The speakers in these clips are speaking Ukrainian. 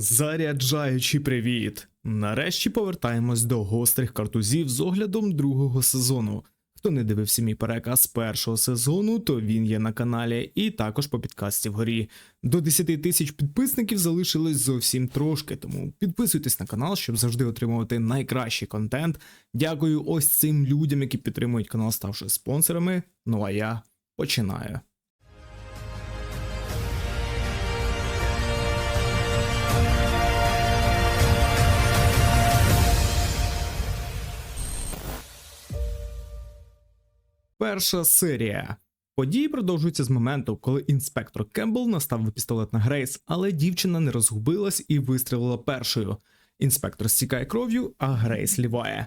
Заряджаючий привіт! Нарешті повертаємось до гострих картузів з оглядом другого сезону. Хто не дивився мій переказ першого сезону, то він є на каналі і також по підкасті вгорі. До 10 тисяч підписників залишилось зовсім трошки, тому підписуйтесь на канал, щоб завжди отримувати найкращий контент. Дякую ось цим людям, які підтримують канал, ставши спонсорами. Ну а я починаю. Перша серія. Події продовжуються з моменту, коли інспектор Кембл наставив пістолет на Грейс, але дівчина не розгубилась і вистрілила першою. Інспектор стікає кров'ю, а Грейс ліває.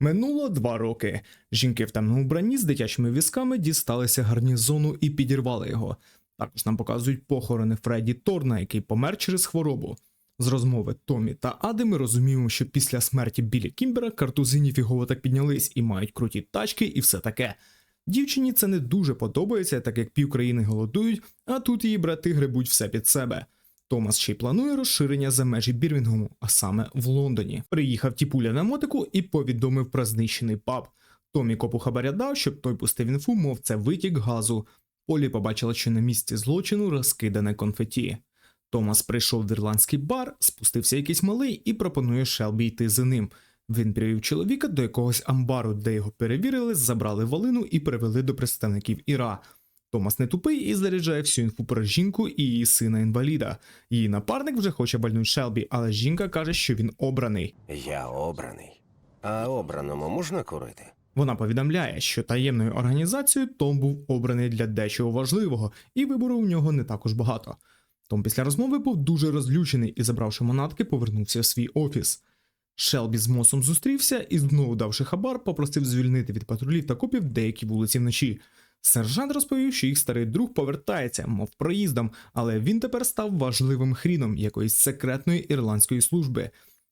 Минуло два роки. Жінки в темному вбранні з дитячими візками дісталися гарнізону і підірвали його. Також нам показують похорони Фредді Торна, який помер через хворобу. З розмови Томі та Ади ми розуміємо, що після смерті Білі Кімбера картузи ніфігово так піднялись і мають круті тачки і все таке. Дівчині це не дуже подобається, так як півкраїни голодують, а тут її брати гребуть все під себе. Томас ще й планує розширення за межі Бірмінгему, а саме в Лондоні. Приїхав тіпуля на мотику і повідомив про знищений паб. Томі копу хабаря дав, щоб той пустив інфу, мов це витік газу. Полі побачила, що на місці злочину розкидане конфеті. Томас прийшов в ірландський бар, спустився якийсь малий і пропонує Шелбі йти за ним. Він привів чоловіка до якогось амбару, де його перевірили, забрали валину і привели до представників Іра. Томас не тупий і заряджає всю інфу про жінку і її сина інваліда. Її напарник вже хоче бальнути Шелбі, але жінка каже, що він обраний. Я обраний. А обраному можна курити? Вона повідомляє, що таємною організацією Том був обраний для дечого важливого, і вибору у нього не також багато. Том після розмови був дуже розлючений і, забравши манатки, повернувся в свій офіс. Шелбі з Мосом зустрівся і, знову давши хабар, попросив звільнити від патрулів та копів деякі вулиці вночі. Сержант розповів, що їх старий друг повертається, мов проїздом, але він тепер став важливим хріном якоїсь секретної ірландської служби.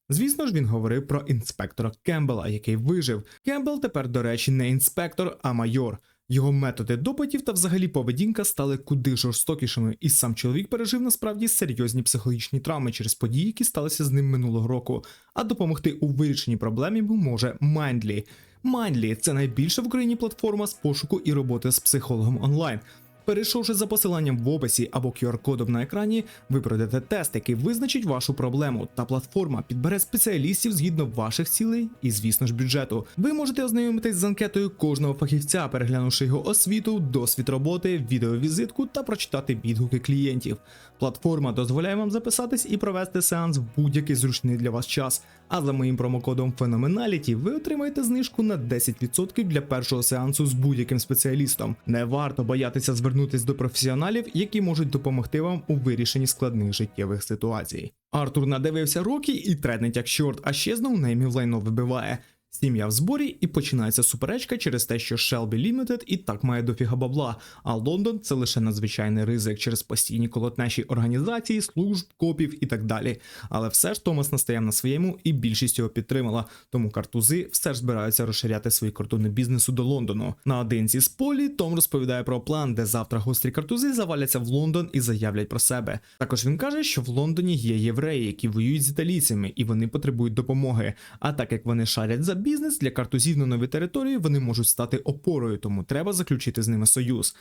Звісно ж, він говорив про інспектора Кембела, який вижив. Кембел тепер, до речі, не інспектор, а майор. Його методи допитів та взагалі поведінка стали куди жорстокішими, і сам чоловік пережив насправді серйозні психологічні травми через події, які сталися з ним минулого року. А допомогти у вирішенні проблем йому може Майндлі. Майндлі – це найбільша в Україні платформа з пошуку і роботи з психологом онлайн. Перейшовши за посиланням в описі або QR-кодом на екрані, ви пройдете тест, який визначить вашу проблему, та платформа підбере спеціалістів згідно ваших цілей і, звісно ж, бюджету. Ви можете ознайомитись з анкетою кожного фахівця, переглянувши його освіту, досвід роботи, відеовізитку та прочитати відгуки клієнтів. Платформа дозволяє вам записатись і провести сеанс в будь-який зручний для вас час. А за моїм промокодом Phenomenality ви отримаєте знижку на 10% для першого сеансу з будь-яким спеціалістом. Не варто боятися звернутись до професіоналів, які можуть допомогти вам у вирішенні складних життєвих ситуацій. Артур надивився роки і тренить як чорт, а ще знову неймів лайно вибиває. Сім'я в зборі і починається суперечка через те, що Shelby Limited і так має дофіга бабла, а Лондон це лише надзвичайний ризик через постійні колотнеші організації, служб, копів і так далі. Але все ж Томас настояв на своєму і більшість його підтримала, тому картузи все ж збираються розширяти свої кордони бізнесу до Лондону. Наодинці з полі Том розповідає про план, де завтра гострі картузи заваляться в Лондон і заявлять про себе. Також він каже, що в Лондоні є євреї, які воюють з італійцями, і вони потребують допомоги. А так як вони шарять за бізнес для картузів на новій території, вони можуть стати опорою, тому треба заключити з ними союз.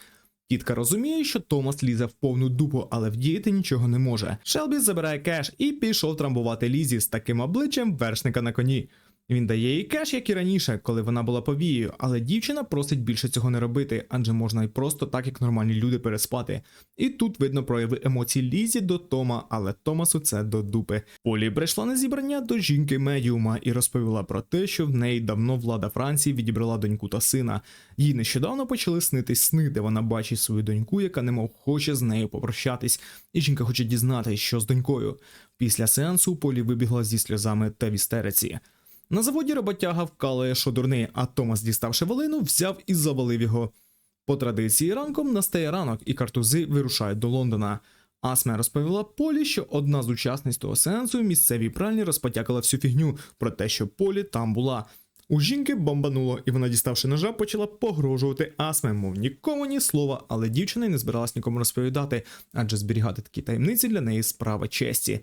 Тітка розуміє, що Томас лізе в повну дупу, але вдіяти нічого не може. Шелбі забирає кеш і пішов трамбувати Лізі з таким обличчям вершника на коні. Він дає їй кеш, як і раніше, коли вона була повією, але дівчина просить більше цього не робити, адже можна й просто так, як нормальні люди, переспати. І тут видно прояви емоцій Лізі до Тома, але Томасу це до дупи. Полі прийшла на зібрання до жінки медіума і розповіла про те, що в неї давно влада Франції відібрала доньку та сина. Їй нещодавно почали снитись сни, де вона бачить свою доньку, яка немов хоче з нею попрощатись, і жінка хоче дізнатись, що з донькою. Після сеансу Полі вибігла зі сльозами та в істериці. На заводі роботяга вкалує, що а Томас, діставши волину, взяв і завалив його. По традиції ранком настає ранок, і картузи вирушають до Лондона. Асме розповіла Полі, що одна з учасниць того сеансу в місцевій пральні розпотякала всю фігню про те, що Полі там була. У жінки бомбануло, і вона, діставши ножа, почала погрожувати Асме, мов нікому ні слова, але дівчина й не збиралась нікому розповідати, адже зберігати такі таємниці для неї справа честі.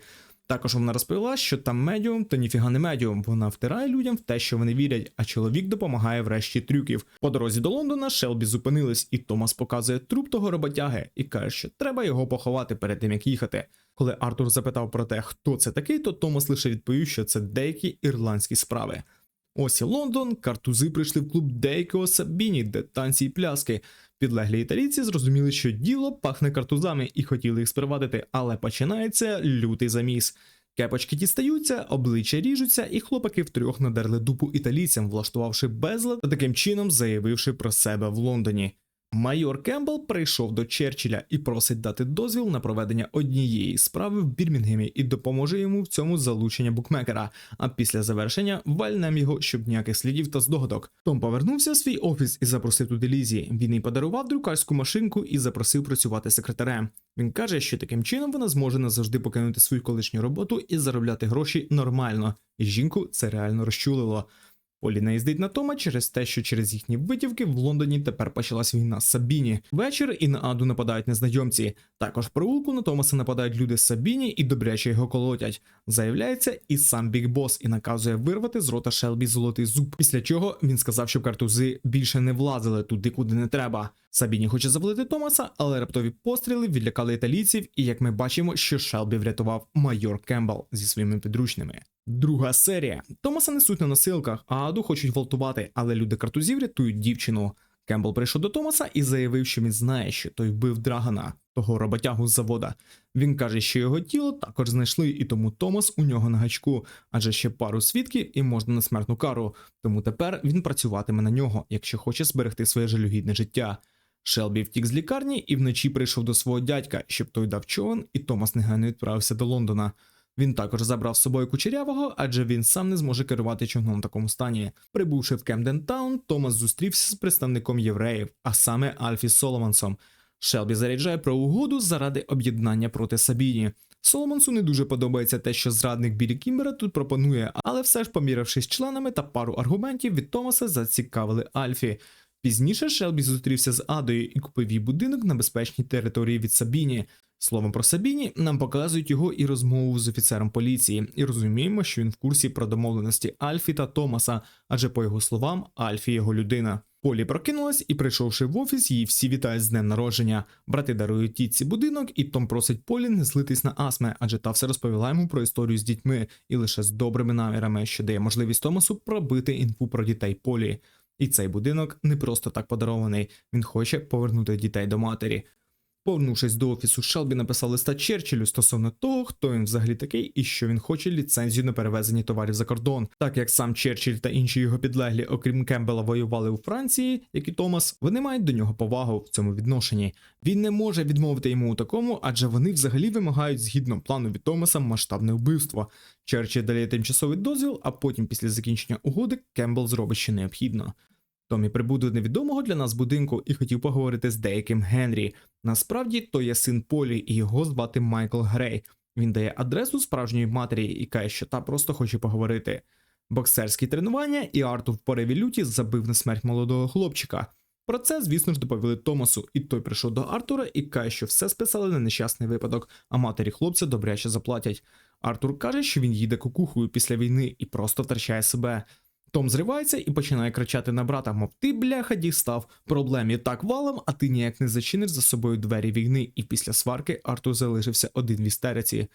Також вона розповіла, що там медіум, то ніфіга не медіум. Вона втирає людям в те, що вони вірять, а чоловік допомагає в решті трюків. По дорозі до Лондона Шелбі зупинились, і Томас показує труп того роботяги і каже, що треба його поховати перед тим, як їхати. Коли Артур запитав про те, хто це такий, то Томас лише відповів, що це деякі ірландські справи. Ось і Лондон, картузи прийшли в клуб деякого Сабіні, де танці й пляски. Підлеглі італійці зрозуміли, що діло пахне картузами і хотіли їх спровадити, але починається лютий заміс. Кепочки дістаються, обличчя ріжуться, і хлопаки втрьох надерли дупу італійцям, влаштувавши безлад та таким чином заявивши про себе в Лондоні. Майор Кембл прийшов до Черчилля і просить дати дозвіл на проведення однієї справи в Бірмінгемі і допоможе йому в цьому залучення букмекера. А після завершення вальнем його, щоб ніяких слідів та здогадок. Том повернувся в свій офіс і запросив туди Лізі. Він їй подарував друкарську машинку і запросив працювати секретарем. Він каже, що таким чином вона зможе назавжди покинути свою колишню роботу і заробляти гроші нормально. І жінку це реально розчулило. Полі наїздить на Тома через те, що через їхні витівки в Лондоні тепер почалась війна з Сабіні. Вечір і на Аду нападають незнайомці. Також в провулку на Томаса нападають люди з Сабіні і добряче його колотять. Заявляється і сам Біг Бос і наказує вирвати з рота Шелбі золотий зуб. Після чого він сказав, щоб картузи більше не влазили туди, куди не треба. Сабіні хоче завалити Томаса, але раптові постріли відлякали італійців, і як ми бачимо, що Шелбі врятував майор Кембл зі своїми підручними. Друга серія. Томаса несуть на носилках, а Аду хочуть гвалтувати, але люди картузів рятують дівчину. Кембл прийшов до Томаса і заявив, що він знає, що той вбив Драгана, того роботягу з завода. Він каже, що його тіло також знайшли, і тому Томас у нього на гачку, адже ще пару свідків і можна на смертну кару. Тому тепер він працюватиме на нього, якщо хоче зберегти своє жалюгідне життя. Шелбі втік з лікарні і вночі прийшов до свого дядька, щоб той дав човен, і Томас негайно відправився до Лондона. Він також забрав з собою кучерявого, адже він сам не зможе керувати човном в такому стані. Прибувши в Кемден Таун, Томас зустрівся з представником євреїв, а саме Альфі Соломансом. Шелбі заряджає про угоду заради об'єднання проти Сабіні. Соломонсу не дуже подобається те, що зрадник Білі Кімбера тут пропонує, але все ж, помірившись членами та пару аргументів від Томаса, зацікавили Альфі. Пізніше Шелбі зустрівся з Адою і купив їй будинок на безпечній території від Сабіні. Словом про Сабіні нам показують його і розмову з офіцером поліції, і розуміємо, що він в курсі про домовленості Альфі та Томаса, адже по його словам, Альфі його людина. Полі прокинулась і, прийшовши в офіс, її всі вітають з днем народження. Брати дарують тітці будинок, і Том просить Полі не злитись на асме, адже та все розповіла йому про історію з дітьми і лише з добрими намірами, що дає можливість Томасу пробити інфу про дітей Полі. І цей будинок не просто так подарований. Він хоче повернути дітей до матері. Повернувшись до офісу, Шелбі написав листа Черчиллю стосовно того, хто він взагалі такий і що він хоче ліцензію на перевезення товарів за кордон. Так як сам Черчилль та інші його підлеглі, окрім Кембела, воювали у Франції, як і Томас, вони мають до нього повагу в цьому відношенні. Він не може відмовити йому у такому, адже вони взагалі вимагають згідно плану від Томаса масштабне вбивство. Черчилль дає тимчасовий дозвіл, а потім, після закінчення угоди, Кембл зробить що необхідно. Томі прибув до невідомого для нас будинку і хотів поговорити з деяким Генрі. Насправді то є син Полі, і його звати Майкл Грей. Він дає адресу справжньої матері і каже, що та просто хоче поговорити. Боксерські тренування, і Артур в пориві люті забив на смерть молодого хлопчика. Про це, звісно ж, доповіли Томасу, і той прийшов до Артура і каже, що все списали на нещасний випадок, а матері хлопця добряче заплатять. Артур каже, що він їде кукухою після війни і просто втрачає себе. Том зривається і починає кричати на брата, мов ти, бляха, дістав. Проблемі так валом, а ти ніяк не зачиниш за собою двері війни, і після сварки Артур залишився один в істериці.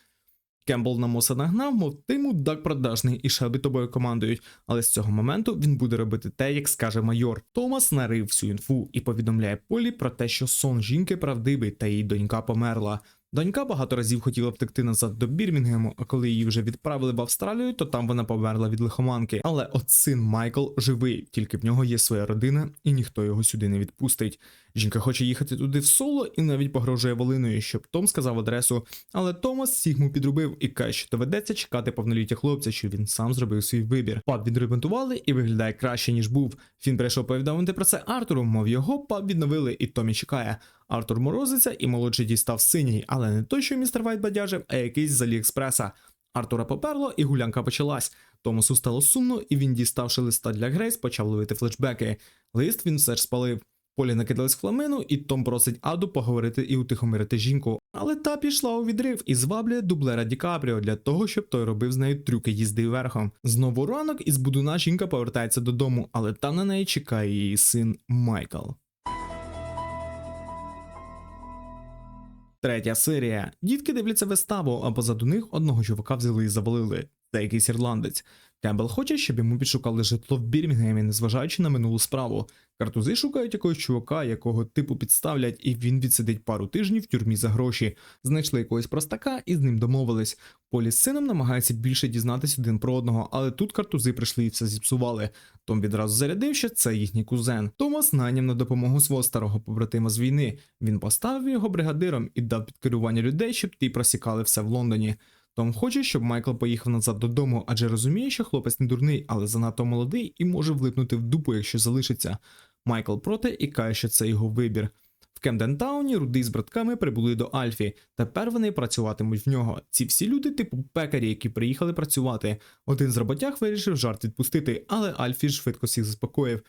Кембл на Моса нагнав, мов ти мудак продажний, і Шелбі тобою командують, але з цього моменту він буде робити те, як скаже майор. Томас нарив всю інфу і повідомляє Полі про те, що сон жінки правдивий та її донька померла. Донька багато разів хотіла втекти назад до Бірмінгему, а коли її вже відправили в Австралію, то там вона померла від лихоманки. Але от син Майкл живий, тільки в нього є своя родина, і ніхто його сюди не відпустить. Жінка хоче їхати туди в соло і навіть погрожує волиною, щоб Том сказав адресу. Але Томас Сігму підробив і каже, що доведеться чекати повноліття хлопця, що він сам зробив свій вибір. Паб відремонтували і виглядає краще ніж був. Фін прийшов повідомити про це Артуру, мов його паб відновили, і Томі чекає. Артур морозиться, і молодший дістав синій, але не той, що містер Вайт бадяжив, а якийсь з Аліекспреса. Артура поперло, і гулянка почалась. Томасу стало сумно, і він, діставши листа для Грейс, почав ловити флешбеки. Лист він все ж спалив. Полі накидалась фламену, і Том просить Аду поговорити і утихомирити жінку. Але та пішла у відрив і зваблює дублера Ді Капріо для того, щоб той робив з нею трюки їзди верхом. Знову ранок із будуна жінка повертається додому, але там на неї чекає її син Майкл. Третя серія. Дітки дивляться виставу, а позаду них одного чувака взяли і завалили. Це якийсь ірландець. Кембл хоче, щоб йому підшукали житло в Бірмінгемі, незважаючи на минулу справу. Картузи шукають якогось чувака, якого типу підставлять, і він відсидить пару тижнів в тюрмі за гроші. Знайшли якогось простака і з ним домовились. Полі з сином намагається більше дізнатись один про одного, але тут картузи прийшли і все зіпсували. Том відразу зарядив, що це їхній кузен. Томас найняв на допомогу свого старого побратима з війни. Він поставив його бригадиром і дав під керування людей, щоб ті просікали все в Лондоні. Том хоче, щоб Майкл поїхав назад додому, адже розуміє, що хлопець не дурний, але занадто молодий і може влипнути в дупу, якщо залишиться. Майкл проти і каже, що це його вибір. В Кемдентауні Рудий з братками прибули до Альфі. Тепер вони працюватимуть в нього. Ці всі люди, типу пекарі, які приїхали працювати. Один з роботяг вирішив жарт відпустити, але Альфі швидко всіх заспокоїв.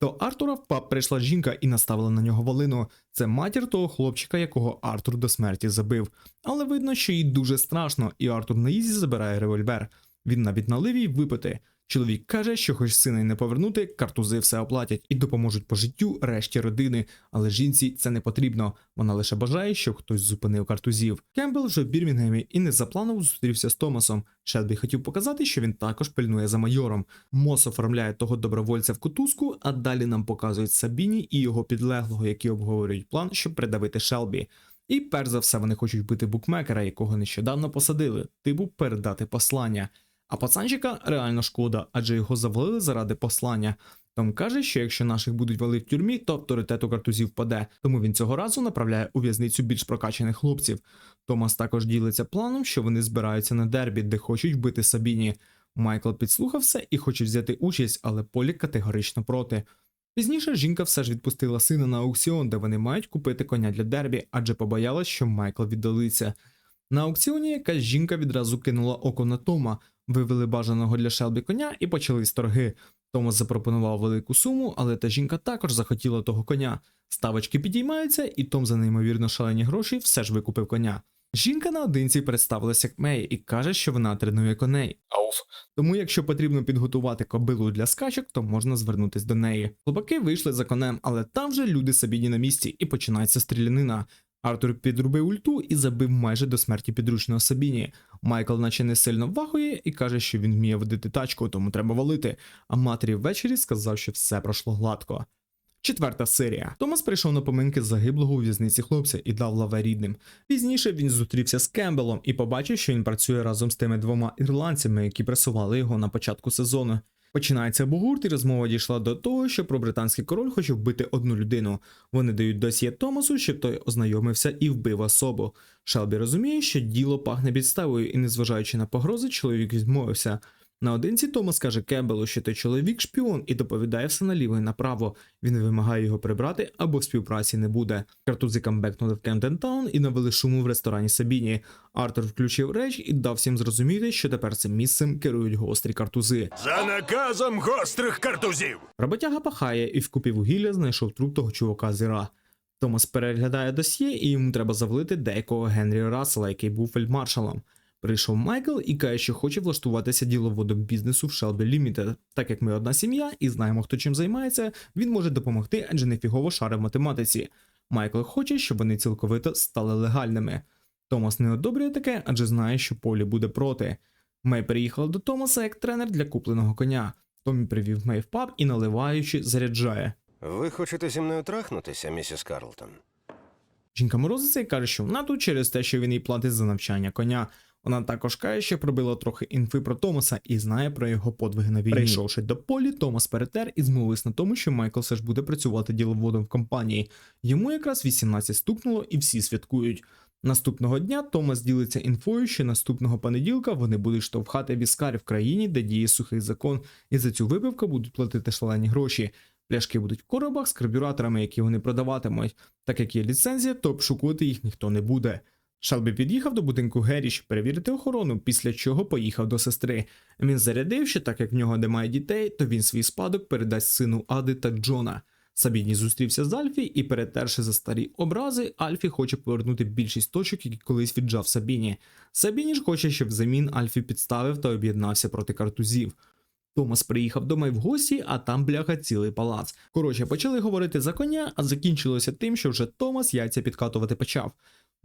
До Артура в паб прийшла жінка і наставила на нього волину. Це матір того хлопчика, якого Артур до смерті забив. Але видно, що їй дуже страшно, і Артур на їзі забирає револьвер. Він навіть налив їй випити. Чоловік каже, що хоч сина й не повернути, картузи все оплатять і допоможуть по життю решті родини. Але жінці це не потрібно. Вона лише бажає, щоб хтось зупинив картузів. Кембл вже в Бірмінгемі і не за планом зустрівся з Томасом. Шелбі хотів показати, що він також пильнує за майором. Мос оформляє того добровольця в кутузку, а далі нам показують Сабіні і його підлеглого, які обговорюють план, щоб придавити Шелбі. І перш за все вони хочуть вбити букмекера, якого нещодавно посадили, типу передати послання. А пацанчика реально шкода, адже його завалили заради послання. Том каже, що якщо наших будуть валити в тюрмі, то авторитет у картузів впаде, тому він цього разу направляє у в'язницю більш прокачаних хлопців. Томас також ділиться планом, що вони збираються на дербі, де хочуть вбити Сабіні. Майкл підслухав все і хоче взяти участь, але Полі категорично проти. Пізніше жінка все ж відпустила сина на аукціон, де вони мають купити коня для дербі, адже побоялась, що Майкл віддалиться. На аукціоні якась жінка відразу кинула око на Тома, вивели бажаного для Шелбі коня і почались торги. Томас запропонував велику суму, але та жінка також захотіла того коня. Ставочки підіймаються, і Том за неймовірно шалені гроші все ж викупив коня. Жінка наодинці представилася як Мей і каже, що вона тренує коней. Ауф. Тому, якщо потрібно підготувати кобилу для скачок, то можна звернутись до неї. Хлопаки вийшли за конем, але там вже люди Сабіні на місці, і починається стрілянина. Артур підрубив ульту і забив майже до смерті підручного Сабіні. Майкл, наче не сильно вахує, і каже, що він вміє водити тачку, тому треба валити. А матері ввечері сказав, що все пройшло гладко. Четверта серія. Томас прийшов на поминки загиблого у в'язниці хлопця і дав лаве рідним. Пізніше він зустрівся з Кембелом і побачив, що він працює разом з тими двома ірландцями, які пресували його на початку сезону. Починається бугурт, і розмова дійшла до того, що про британський король хоче вбити одну людину. Вони дають досьє Томасу, щоб той ознайомився і вбив особу. Шелбі розуміє, що діло пахне підставою, і, незважаючи на погрози, чоловік відмовився. Наодинці Томас каже Кембелу, що той чоловік шпіон і доповідає все наліво і направо. Він вимагає його прибрати або співпраці не буде. Картузи камбекнули в Кемдентаун і навели шуму в ресторані Сабіні. Артур включив реч і дав всім зрозуміти, що тепер цим місцем керують гострі картузи. За наказом гострих картузів. Роботяга пахає і в купі вугілля знайшов труп того чувака з Іра. Томас переглядає досьє, і йому треба завалити деякого Генрі Рассела, який був фельдмаршалом. Прийшов Майкл і каже, що хоче влаштуватися діловодом бізнесу в Shelby Limited. Так як ми одна сім'я і знаємо, хто чим займається, він може допомогти, адже не фігово шари в математиці. Майкл хоче, щоб вони цілковито стали легальними. Томас не одобрює таке, адже знає, що Полі буде проти. Мей приїхала до Томаса як тренер для купленого коня. Томі привів Мей в паб і наливаючи, заряджає. Ви хочете зі мною трахнутися, місіс Карлтон? Жінка морозиться і каже, що вона тут через те, що він їй платить за навчання коня. Вона також каже, що пробила трохи інфи про Томаса і знає про його подвиги на війні. Прийшовши до полі, Томас перетер і змовився на тому, що Майкл все ж буде працювати діловодом в компанії. Йому якраз 18 стукнуло і всі святкують. Наступного дня Томас ділиться інфою, що наступного понеділка вони будуть штовхати віскарів в країні, де діє сухий закон, і за цю випивку будуть платити шалені гроші. Пляшки будуть в коробах з карбюраторами, які вони продаватимуть. Так як є ліцензія, то обшукувати їх ніхто не буде. Шелбі під'їхав до будинку Геррі, щоб перевірити охорону, після чого поїхав до сестри. Він зарядив, що так як в нього немає дітей, то він свій спадок передасть сину Ади та Джона. Сабіні зустрівся з Альфі і, перетерши за старі образи, Альфі хоче повернути більшість точок, які колись віджав Сабіні. Сабіні ж хоче, щоб взамін Альфі підставив та об'єднався проти картузів. Томас приїхав до в гості, а там бляха цілий палац. Коротше, почали говорити за коня, а закінчилося тим, що вже Томас яйця підкатувати почав.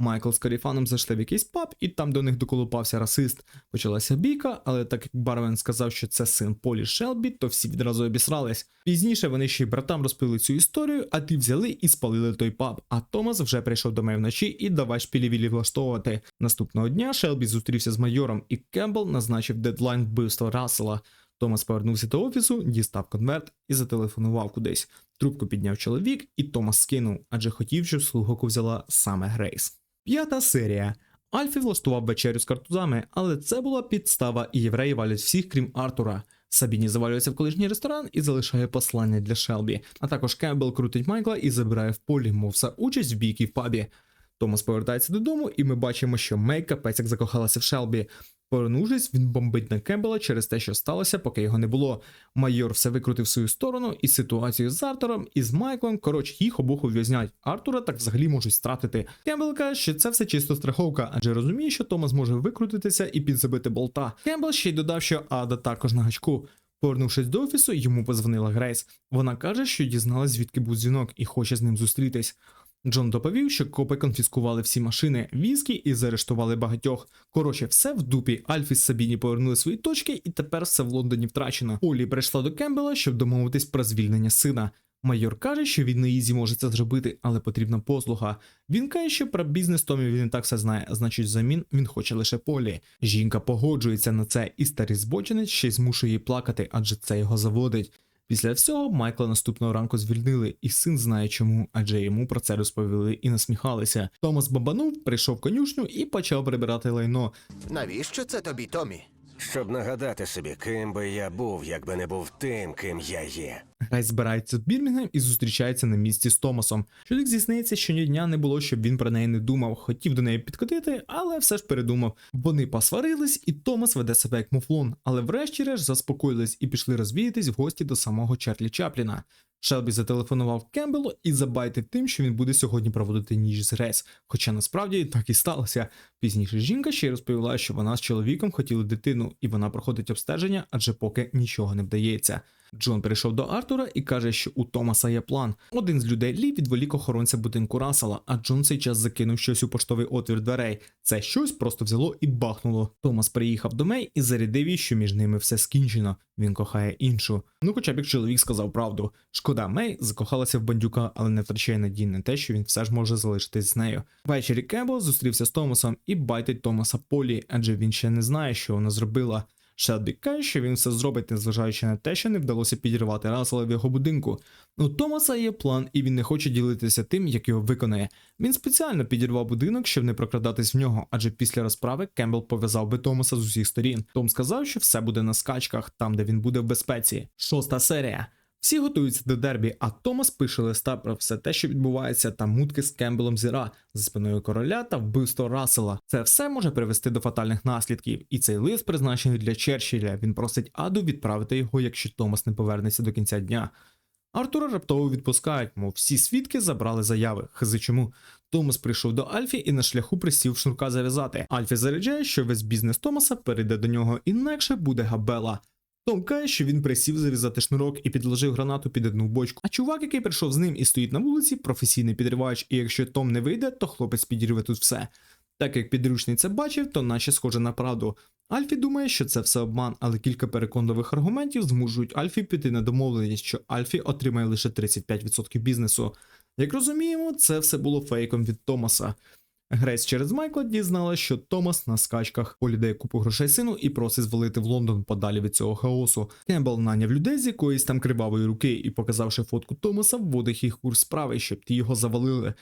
Майкл з Каріфаном зайшли в якийсь паб, і там до них доколупався расист. Почалася бійка, але так як Бармен сказав, що це син Полі Шелбі, то всі відразу обісрались. Пізніше вони ще й братам розповіли цю історію, а ті взяли і спалили той паб. А Томас вже прийшов до Мей вночі і давай шпілі-вілі влаштовувати. Наступного дня Шелбі зустрівся з майором, і Кембл назначив дедлайн вбивства Рассела. Томас повернувся до офісу, дістав конверт і зателефонував кудись. Трубку підняв чоловік, і Томас скинув, адже хотів, щоб слугоку взяла саме Грейс. П'ята серія. Альфі влаштував вечерю з картузами, але це була підстава, і євреї валять всіх, крім Артура. Сабіні завалюється в колишній ресторан і залишає послання для Шелбі. А також Кембл крутить Майкла і забирає в полі, мов за участь в бійки в пабі. Томас повертається додому, і ми бачимо, що Мей капець як закохалася в Шелбі. Повернувшись, він бомбить на Кембела через те, що сталося, поки його не було. Майор все викрутив свою сторону, і ситуацію з Артуром і з Майклом, коротше, їх обох ув'язнять. Артура так взагалі можуть стратити. Кембл каже, що це все чисто страховка, адже розуміє, що Томас може викрутитися і підзабити болта. Кембл ще й додав, що Ада також на гачку. Повернувшись до офісу, йому позвонила Грейс. Вона каже, що дізналась, звідки був дзвінок, і хоче з ним зустрітись. Джон доповів, що копи конфіскували всі машини, візки і заарештували багатьох. Коротше, все в дупі. Альфі з Сабіні повернули свої точки, і тепер все в Лондоні втрачено. Олі прийшла до Кембела, щоб домовитись про звільнення сина. Майор каже, що він на ізі може це зробити, але потрібна послуга. Він каже, що про бізнес Томі він і так все знає, значить, взамін він хоче лише полі. Жінка погоджується на це, і старий збочинець ще й змушує її плакати, адже це його заводить. Після всього Майкла наступного ранку звільнили, і син знає чому, адже йому про це розповіли і насміхалися. Томас бабанув, прийшов конюшню і почав прибирати лайно. Навіщо це тобі, Томі? Щоб нагадати собі, ким би я був, якби не був тим, ким я є. Грайс збирається з Бірмінгем і зустрічається на місці з Томасом. Чоловік зізнається, що ні дня не було, щоб він про неї не думав, хотів до неї підкотити, але все ж передумав. Вони посварились, і Томас веде себе як муфлон, але врешті-решт заспокоїлись і пішли розвіятись в гості до самого Чарлі Чапліна. Шелбі зателефонував Кембелу і забайтив тим, що він буде сьогодні проводити ніч з Грейс. Хоча насправді так і сталося. Пізніше жінка ще й розповіла, що вона з чоловіком хотіли дитину, і вона проходить обстеження, адже поки нічого не вдається. Джон прийшов до Артура і каже, що у Томаса є план. Один з людей Лі відволік охоронця будинку Расела, а Джон цей час закинув щось у поштовий отвір дверей. Це щось просто взяло і бахнуло. Томас приїхав до Мей і зарядив їй, що між ними все скінчено. Він кохає іншу. Ну, хоча б як чоловік сказав правду. Шкода, Мей закохалася в бандюка, але не втрачає надії на те, що він все ж може залишитись з нею. Ввечері Кембл зустрівся з Томасом і байтить Томаса Полі, адже він ще не знає, що вона зробила. Шелбі каже, що він все зробить, незважаючи на те, що не вдалося підірвати Рассела в його будинку. У Томаса є план, і він не хоче ділитися тим, як його виконає. Він спеціально підірвав будинок, щоб не прокрадатись в нього, адже після розправи Кембл пов'язав би Томаса з усіх сторін. Том сказав, що все буде на скачках, там де він буде в безпеці. Шоста серія. Всі готуються до дербі, а Томас пише листа про все те, що відбувається, та мутки з Кембелом Зіра за спиною короля та вбивство Рассела. Це все може привести до фатальних наслідків, і цей лист призначений для Черчилля. Він просить Аду відправити його, якщо Томас не повернеться до кінця дня. Артура раптово відпускають, мов всі свідки забрали заяви. Хзи чому? Томас прийшов до Альфі і на шляху присів шнурка зав'язати. Альфі заряджає, що весь бізнес Томаса перейде до нього, інакше буде габела. Том каже, що він присів зав'язати шнурок і підложив гранату під одну бочку. А чувак, який прийшов з ним і стоїть на вулиці, професійний підривач, і якщо Том не вийде, то хлопець підірве тут все. Так як підручний це бачив, то наче схоже на правду. Альфі думає, що це все обман, але кілька переконливих аргументів змушують Альфі піти на домовленість, що Альфі отримає лише 35% бізнесу. Як розуміємо, це все було фейком від Томаса. Грейс через Майкла дізнала, що Томас на скачках полідає купу грошей сину і просить звалити в Лондон подалі від цього хаосу. Кембл наняв людей з якоїсь там кривавої руки і, показавши фотку Томаса, вводить їх курс справи, щоб ті його завалили.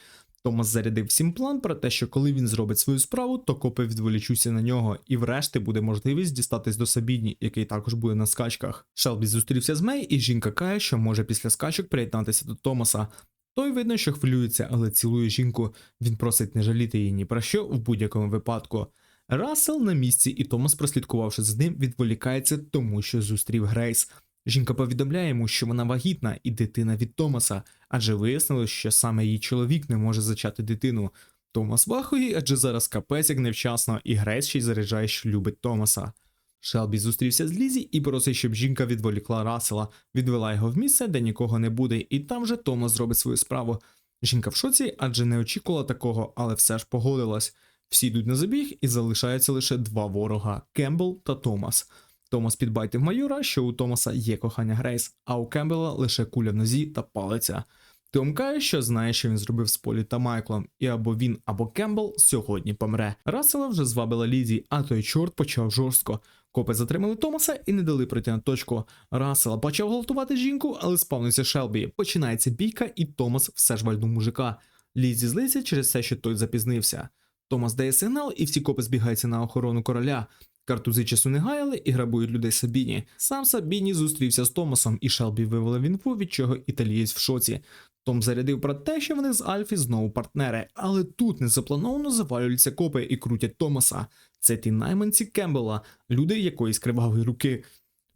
Томас зарядив всім план про те, що коли він зробить свою справу, то копи відволічуться на нього, і врешті буде можливість дістатись до Сабідні, який також буде на скачках. Шелбі зустрівся з Мей, і жінка каже, що може після скачок приєднатися до Томаса. Той видно, що хвилюється, але цілує жінку. Він просить не жаліти її ні про що в будь-якому випадку. Рассел на місці, і Томас, прослідкувавши за ним, відволікається, тому що зустрів Грейс. Жінка повідомляє йому, що вона вагітна і дитина від Томаса, адже вияснилось, що саме її чоловік не може зачати дитину. Томас вахує, адже зараз капець як невчасно, і Грейс ще й заряджає, що любить Томаса. Шелбі зустрівся з Лізі і просить, щоб жінка відволікла Расела, відвела його в місце, де нікого не буде, і там же Томас зробить свою справу. Жінка в шоці, адже не очікувала такого, але все ж погодилась. Всі йдуть на забіг, і залишається лише два ворога Кембл та Томас. Томас підбайтив майора, що у Томаса є кохання Грейс, а у Кембела лише куля в нозі та палиця. Том що знає, що він зробив з Полі та Майклом, і або він, або Кембл сьогодні помре. Рассела вже звабила Лізі, а той чорт почав жорстко. Копи затримали Томаса і не дали пройти на точку. Рассела почав гвалтувати жінку, але спавнився Шелбі. Починається бійка, і Томас все ж вальнув мужика. Лізі злиться через те, що той запізнився. Томас дає сигнал, і всі копи збігаються на охорону короля. Картузи часу не гаяли і грабують людей Сабіні. Сам Сабіні зустрівся з Томасом, і Шелбі вивели в інфу, від чого італієць в шоці. Том зарядив про те, що вони з Альфі знову партнери, але тут незаплановано завалюються копи і крутять Томаса. Це ті найманці Кембела, люди якоїсь кривавої руки.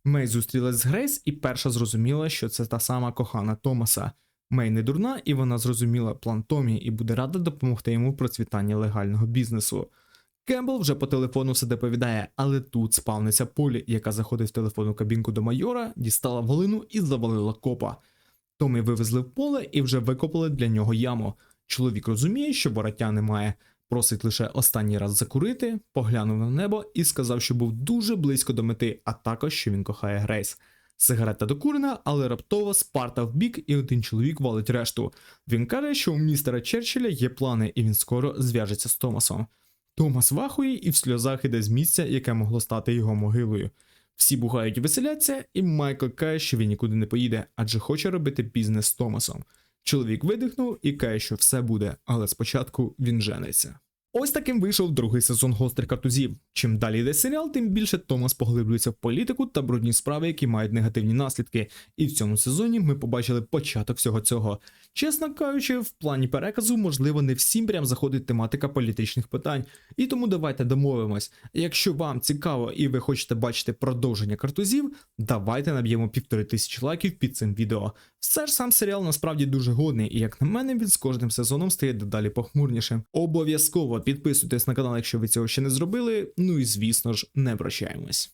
Мей зустрілась з Грейс і перша зрозуміла, що це та сама кохана Томаса. Мей не дурна, і вона зрозуміла план Томі і буде рада допомогти йому в процвітанні легального бізнесу. Кембл вже по телефону все доповідає, але тут спавниться Полі, яка заходить в телефонну кабінку до майора, дістала волину і завалила копа. Томі вивезли в поле і вже викопали для нього яму. Чоловік розуміє, що бороття немає, просить лише останній раз закурити, поглянув на небо і сказав, що був дуже близько до мети, а також що він кохає Грейс. Сигарета докурена, але раптово спарта в бік, і один чоловік валить решту. Він каже, що у містера Черчилля є плани, і він скоро зв'яжеться з Томасом. Томас вахує і в сльозах іде з місця, яке могло стати його могилою. Всі бугають і веселяться, і Майкл каже, що він нікуди не поїде, адже хоче робити бізнес з Томасом. Чоловік видихнув і каже, що все буде, але спочатку він жениться. Ось таким вийшов другий сезон гострих картузів. Чим далі йде серіал, тим більше Томас поглиблюється в політику та брудні справи, які мають негативні наслідки. І в цьому сезоні ми побачили початок всього цього. Чесно кажучи, в плані переказу, можливо, не всім прям заходить тематика політичних питань. І тому давайте домовимось. Якщо вам цікаво і ви хочете бачити продовження картузів, давайте наб'ємо півтори тисячі лайків під цим відео. Все ж сам серіал насправді дуже годний, і як на мене, він з кожним сезоном стає дедалі похмурнішим. Обов'язково підписуйтесь на канал, якщо ви цього ще не зробили. Ну і звісно ж, не прощаємось.